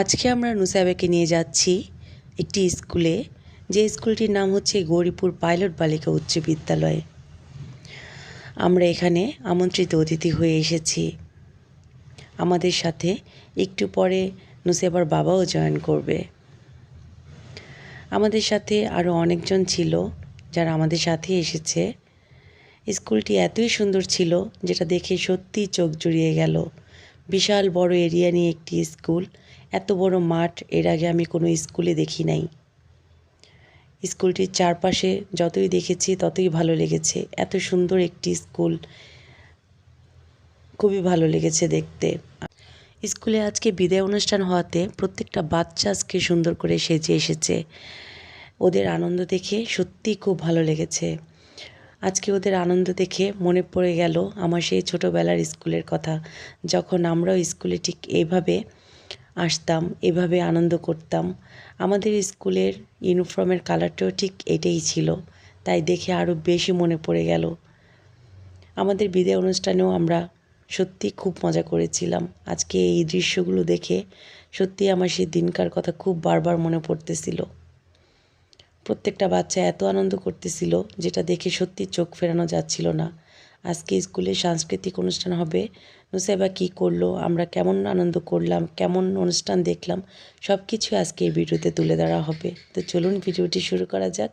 আজকে আমরা নুসাইবাকে নিয়ে যাচ্ছি একটি স্কুলে। যে স্কুলটির নাম হচ্ছে গৌরীপুর পাইলট বালিকা উচ্চ বিদ্যালয়। আমরা এখানে আমন্ত্রিত অতিথি হয়ে এসেছি। আমাদের সাথে একটু পরে নুসেবার বাবাও জয়েন করবে। আমাদের সাথে আরও অনেকজন ছিল যারা আমাদের সাথে এসেছে। স্কুলটি এতই সুন্দর ছিল যেটা দেখে সত্যিই চোখ জুড়িয়ে গেল। বিশাল বড় এরিয়া নিয়ে একটি স্কুল। এত বড় মাঠ, এর আগে আমি কোনো স্কুলে দেখি নাই। স্কুলটির চারপাশে যতই দেখেছি, ততই ভালো লেগেছে। এত সুন্দর একটি স্কুল। খুবই ভালো লেগেছে দেখতে। স্কুলে আজকে বিদায় অনুষ্ঠান হওয়াতে প্রত্যেকটা বাচ্চা আজকে সুন্দর করে সেজে এসেছে। ওদের আনন্দ দেখে সত্যিই খুব ভালো লেগেছে। আজকে ওদের আনন্দ দেখে মনে পড়ে গেল আমার সেই ছোটোবেলার স্কুলের কথা। যখন আমরাও স্কুলে ঠিক এইভাবে আসতাম, এভাবে আনন্দ করতাম। আমাদের স্কুলের ইউনিফর্মের কালারটাও ঠিক এটাই ছিল, তাই দেখে আরও বেশি মনে পড়ে গেল। আমাদের বিদায় অনুষ্ঠানেও আমরা সত্যি খুব মজা করেছিলাম। আজকে এই দৃশ্যগুলো দেখে সত্যি আমার সেই দিনকার কথা খুব বারবার মনে পড়তেছিল। প্রত্যেকটা বাচ্চা এত আনন্দ করতেছিল, যেটা দেখে সত্যি চোখ ফেরানো যাচ্ছিল না। আজকে স্কুলে সাংস্কৃতিক অনুষ্ঠান হবে। নুসাইবা কি করল? আমরা কেমন আনন্দ করলাম? কেমন অনুষ্ঠান দেখলাম? সব কিছু আজকে এই ভিডিওতে তুলে ধরা হবে। তো চলুন ভিডিওটি শুরু করা যাক।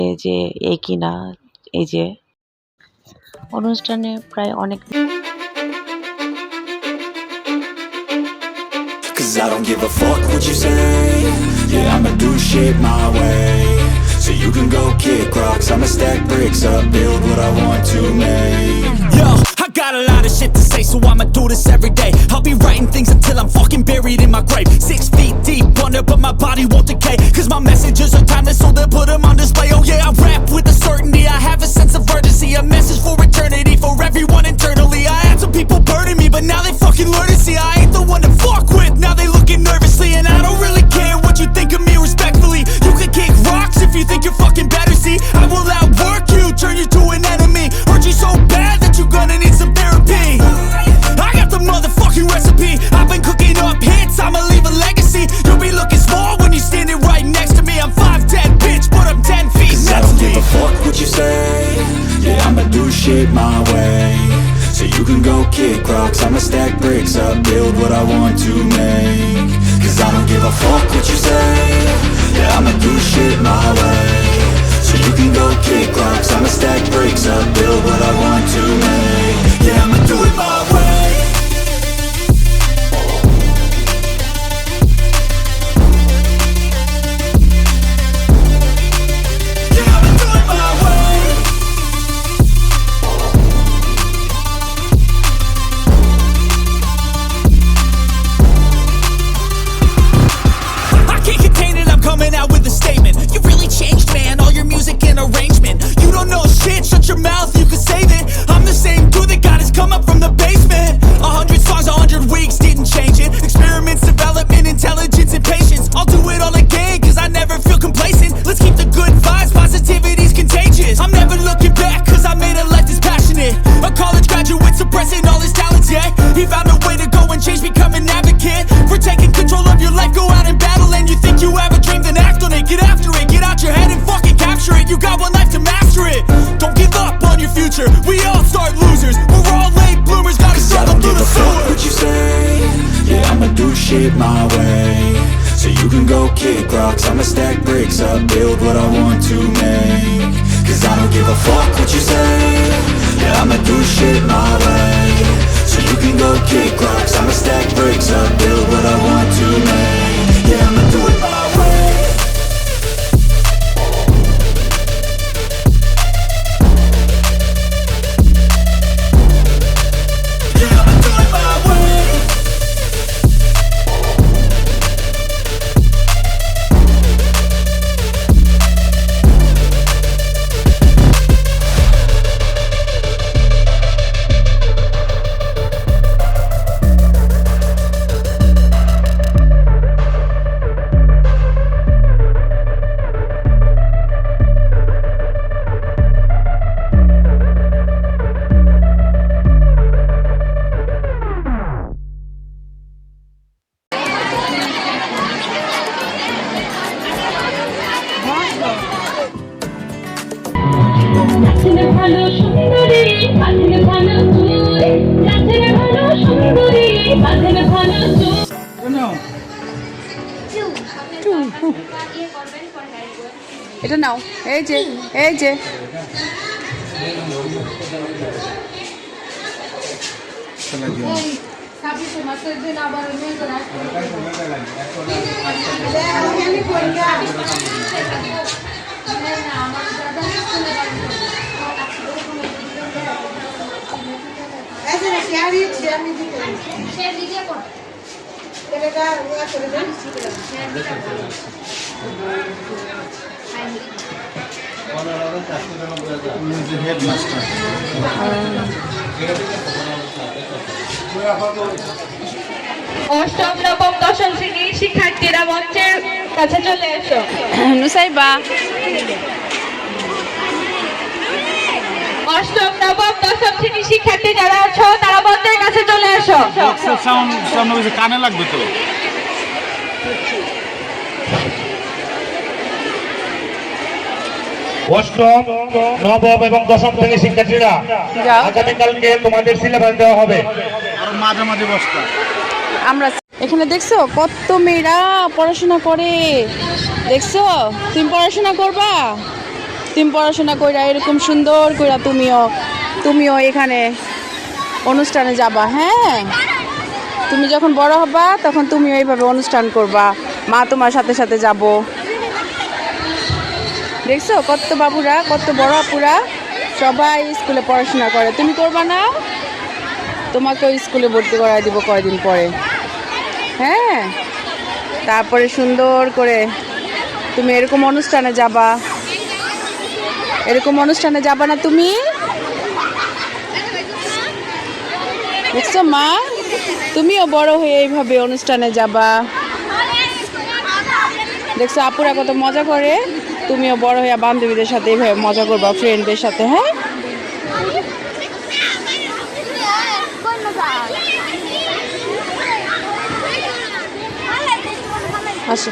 এই যে এই কিনা এই যে অনুষ্ঠানে প্রায় অনেক Cause I don't give a fuck what you say Yeah, I'ma do shit my way So you can go kick rocks I'ma stack bricks up, build what I want to make Yo, I got a lot of shit to say So I'ma do this every day I'll be writing things until I'm fucking buried in my grave. Six feet deep under but my body won't decay. Cause my messages are timeless so they'll put them on display. Oh yeah, I rap with a certainty. I have a sense of urgency A message for eternity for everyone internally. I had some people burning me but now they fucking learn build what I want to make. Cause I don't give a fuck what you say. Yeah, I'ma do shit my way He found a way to go and change, become an advocate. For taking control of your life, go out and battle. And you think you have a dream, then act on it. Get after it, get out your head and fucking capture it. You got one life to master it. Don't give up on your future. We all start losers. We're all late bloomers, gotta struggle through the sewer. what you say. Yeah, I'ma do shit my way. So you can go kick rocks. I'ma stack bricks up, build what I want to make. Cause I don't give a fuck what you say. Yeah, I'ma do shit my way. You can go নাচনে ভালো সুন্দরী বাঁধনে ভালো চুল নাচনে ভালো সুন্দরী বাঁধনে ভালো চুল এটা নাও। এই যে এই যে। অষ্টম নবম দশম শ্রেণির শিক্ষার্থীরা মঞ্চের কাছে চলে এসো। নুসাইবা। অষ্টম নবম দশম শ্রেণির শিক্ষার্থী যারা আছো তারা মঞ্চের কাছে চলে বেশি কানে লাগবে তো। অষ্টম নবম এবং দশম শ্রেণির শিক্ষার্থীরা আগামীকালকে তোমাদের সিলেবাস দেওয়া হবে। আর মাঝে মাঝে বসতা। আমরা এখানে দেখছ কত মেয়েরা পড়াশোনা করে। দেখছ তুমি পড়াশোনা করবা? তুমি পড়াশোনা কইরা এরকম সুন্দর কইরা তুমিও তুমিও এখানে অনুষ্ঠানে যাবা হ্যাঁ? তুমি যখন বড় হবা, তখন তুমিও এইভাবে অনুষ্ঠান করবা। মা তোমার সাথে সাথে যাব। দেখছ? কত বাবুরা, কত বড় আপুরা সবাই স্কুলে পড়াশোনা করে। তুমি করবা না? তোমাকেও স্কুলে ভর্তি করাই দিব কয়দিন পরে। হ্যাঁ? তারপরে সুন্দর করে তুমি এরকম অনুষ্ঠানে যাবা। এরকম অনুষ্ঠানে যাবা না তুমি? দেখছ মা? তুমিও বড় হয়ে এইভাবে অনুষ্ঠানে যাবা। দেখছ আপুরা কত মজা করে? তুমিও বড় হয়ে বান্ধবীদের সাথে এইভাবে মজা করবা ফ্রেন্ডদের সাথে হ্যাঁ? আসো।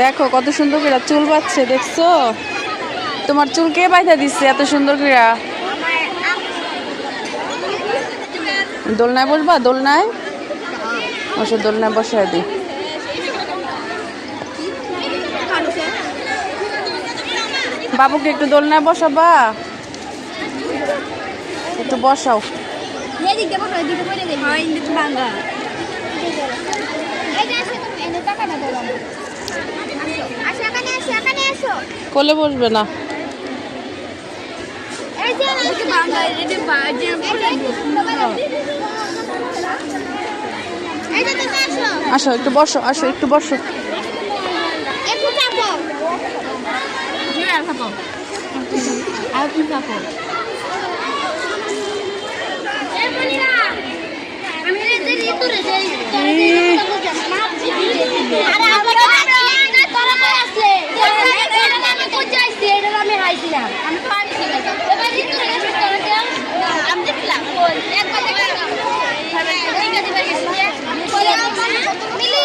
দেখো কত সুন্দর করে চুল পাচ্ছে দেখছ? তোমার চুল কে বাইধা দিচ্ছে এত সুন্দর করে? দোলনায় বসবা? দোলনায়? বসো, দোলনায় বসায় দি। বাবুকে একটু দোলনায় বসাবা। একটু বসাও। কোলে বসবে না। আসো ভাঙ্গা এই যে বাজে পড়ে এই যে তুমি আসো। একটু বসো আসো একটু বসো। একটু চাপো। আর চাপো আমি এদের ইতুরে যাই আরে আমাকে তোরা কই আসলে এটা আমি কই যাইছি এটা আমি হাইছিলাম আমি তো হাইছিলাম এবার ইতুরে গেছি তোরা কেউ আমি দেখলাম এক কথা দেখলাম ঠিক আছে বাড়ি এসে মিলি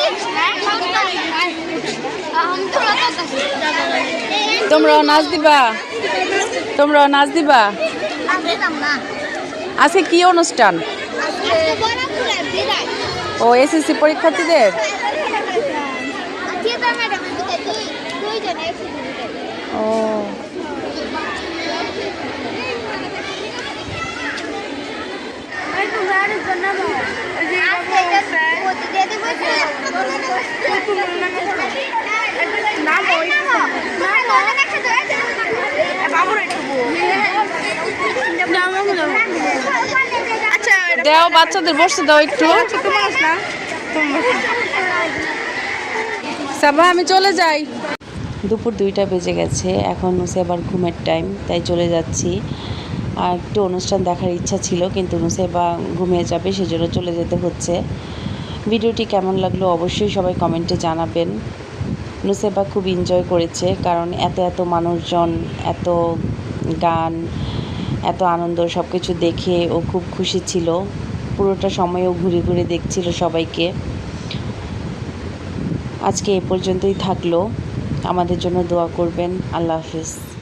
আমি তো তোমরাও নাচ দিবা? তোমরাও নাচ দিবা? আজকে কি অনুষ্ঠান? ও এসএসসি পরীক্ষার্থীদের? ও। দাও বাচ্চাদের বসতে দাও একটু। সাবা আমি চলে যাই। দুপুর দুইটা বেজে গেছে এখন নুসেবার ঘুমের টাইম তাই চলে যাচ্ছি। আর একটু অনুষ্ঠান দেখার ইচ্ছা ছিল কিন্তু নুসেবা ঘুমিয়ে যাবে সেজন্য চলে যেতে হচ্ছে। ভিডিওটি কেমন লাগল অবশ্যই সবাই কমেন্টে জানাবেন। নুসেবা খুব এনজয় করেছে কারণ এত এত মানুষজন এত গান এত আনন্দ সব কিছু দেখে ও খুব খুশি ছিল। পুরোটা সময় ও ঘুরে ঘুরে দেখছিল সবাইকে। আজকে এ পর্যন্তই থাকল। আমাদের জন্য দোয়া করবেন। আল্লাহ হাফিজ।